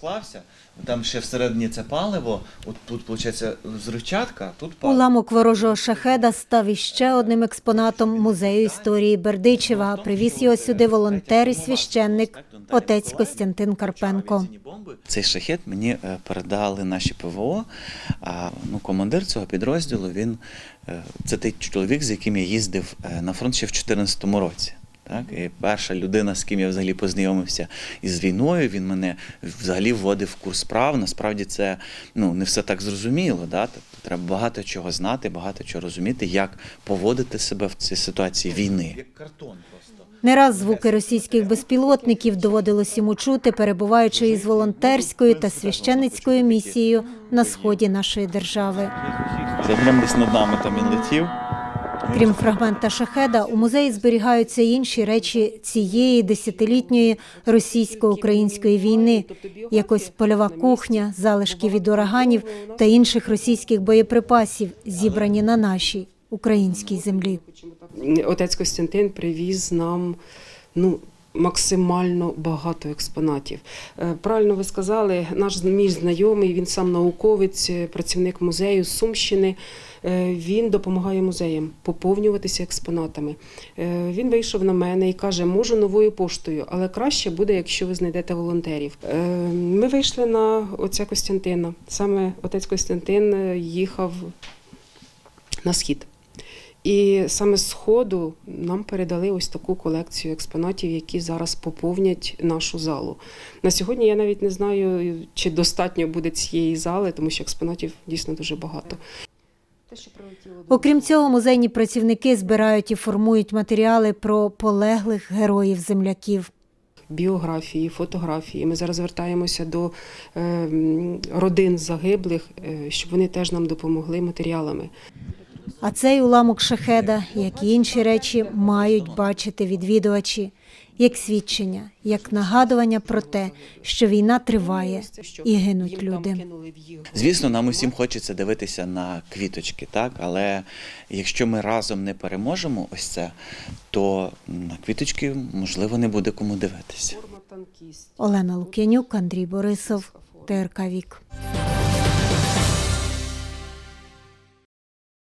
склався. Там ще всередині це паливо. От тут, виходить, зричатка, тут паливо. Уламок ворожого шахеда став іще одним експонатом музею історії Бердичева. Привіз його сюди волонтер і священник отець Костянтин Карпенко. Цей шахет мені е, передали наші ПВО. А ну, командир цього підрозділу він е, це той чоловік, з яким я їздив е, на фронт ще в 2014 році. Так, і перша людина, з ким я взагалі познайомився із війною, він мене взагалі вводив в курс справ. Насправді це ну не все так зрозуміло. Да? Тобто треба багато чого знати, багато чого розуміти, як поводити себе в цій ситуації війни. Як картон просто. Не раз звуки російських безпілотників доводилось йому чути, перебуваючи із волонтерською та священницькою місією на сході нашої держави. Це прям десь над нами там він летів. Крім фрагмента шахеда, у музеї зберігаються інші речі цієї десятилітньої російсько-української війни, Якось польова кухня, залишки від ураганів та інших російських боєприпасів, зібрані на нашій українській землі. Отець Костянтин привіз нам ну, максимально багато експонатів. Е, Правильно ви сказали, наш мій знайомий, він сам науковець, е, працівник музею з Сумщини. Е, Він допомагає музеям поповнюватися експонатами. Він вийшов на мене і каже: можу новою поштою, але краще буде, якщо ви знайдете волонтерів. Ми вийшли на отця Костянтина. Саме отець Костянтин їхав на схід. І саме з сходу нам передали ось таку колекцію експонатів, які зараз поповнять нашу залу. На сьогодні я навіть не знаю, чи достатньо буде цієї зали, тому що експонатів дійсно дуже багато. Те, що прилетіло Окрім цього, музейні працівники збирають і формують матеріали про полеглих героїв земляків. біографії, фотографії. Ми зараз звертаємося до е, родин загиблих, е, щоб вони теж нам допомогли матеріалами. А цей уламок шахеда, як і інші речі, мають бачити відвідувачі як свідчення, як нагадування про те, що війна триває і гинуть люди. Звісно, нам усім хочеться дивитися на квіточки, так але якщо ми разом не переможемо ось це, то на квіточки можливо не буде кому дивитися. Олена Лук'янюк, Андрій Борисов, ТРК Вік.